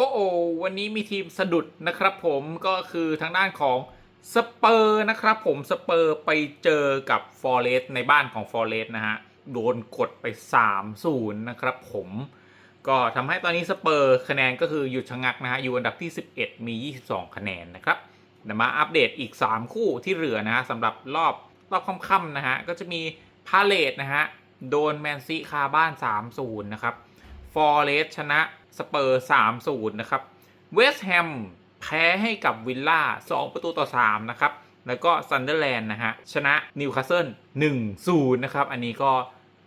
โอ้โอวันนี้มีทีมสะดุดนะครับผมก็คือทางด้านของสเปอร์นะครับผมสเปอร์ไปเจอกับฟอร์เรสในบ้านของฟอร์เรสนะฮะ โดนกดไป 3-0 นะครับผม ก็ทำให้ตอนนี้สเปอร์คะแนนก็คือหยุดชะงักนะฮะ อยู่อันดับที่ 11 มี 22 คะแนนนะครับเดี๋ยวมาอัปเดตอีก 3 คู่ที่เหลือนะฮะสำหรับรอบรอบค่ำๆนะฮะ ก็จะมีพาเลตนะฮะ โดนแมนซีคาบ้าน 3-0 นะครับฟอร์เรสชนะ สเปอร์3-0นะครับเวสต์แฮมแพ้ให้กับวิลล่า2ประตูต่อ3นะครับ แล้วก็ซันเดอร์แลนด์นะฮะ ชนะนิวคาสเซิล1-0นะครับ อันนี้ก็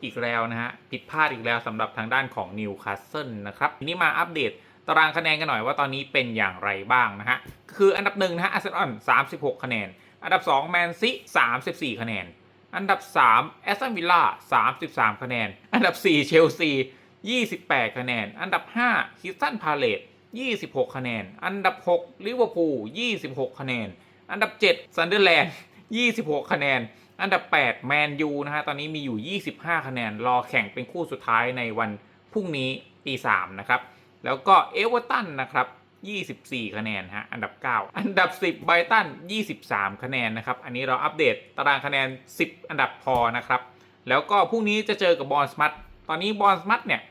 อีกแล้วนะฮะ ผิดพลาดอีกแล้วสำหรับทางด้านของนิวคาสเซิลนะครับทีนี้มาอัปเดตตารางคะแนนกันหน่อยว่าตอนนี้เป็นอย่างไรบ้างนะฮะ คืออันดับหนึ่งนะฮะอาร์เซนอล36คะแนน อันดับ2แมนซี34คะแนน อันดับ3แอสตันวิลล่า33คะแนน อันดับ4เชลซี 28 คะแนน อันดับ 5 คิสตันพาเลต26 คะแนน อันดับ 6 ลิเวอร์พูล 26 คะแนน อันดับ 7 ซันเดอร์แลนด์ 26 คะแนน อันดับ 8 แมนยู นะฮะ ตอนนี้มีอยู่ 25 คะแนน รอแข่งเป็นคู่สุดท้ายในวันพรุ่งนี้ตี3นะครับ แล้วก็เอเวอร์ตันนะครับ 24 คะแนน ฮะ อันดับ 9 อันดับ 10 ไบรตัน 23 คะแนน นะครับ อันนี้เราอัปเดตตารางคะแนน 10 อันดับพอนะครับ แล้วก็พรุ่งนี้จะเจอกับบอลสมัตตอนนี้บอลสมัตเนี่ย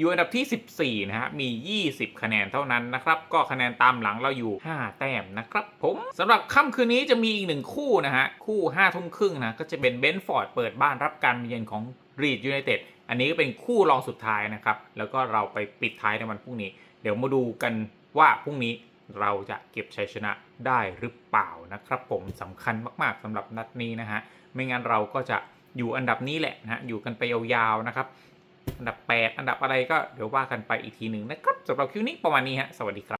อยู่อันดับที่ 14 นะฮะ มี 20 คะแนนเท่านั้นนะครับ ก็คะแนนตามหลังเราอยู่ 5 แต้มนะครับผมสำหรับค่ำคืนนี้จะมีอีกหนึ่งคู่นะฮะ คู่5ทุ่มครึ่งนะ ก็จะเป็นเบนฟอร์ดเปิดบ้านรับการเยือนของรีดยูไนเต็ด อันนี้ก็เป็นคู่รองสุดท้ายนะครับ แล้วก็เราไปปิดท้ายในวันพรุ่งนี้ เดี๋ยวมาดูกันว่าพรุ่งนี้เราจะเก็บชัยชนะได้หรือเปล่านะครับผมสำคัญมาก ๆสำหรับนัดนี้นะฮะ ไม่งั้นเราก็จะอยู่อันดับนี้แหละนะฮะ อยู่กันไปยาวๆนะครับ อันดับ 8 อันดับอะไรก็เดี๋ยวว่ากันไปอีกทีหนึ่งนะครับสำหรับคลิปนี้ประมาณนี้ฮะสวัสดีครับ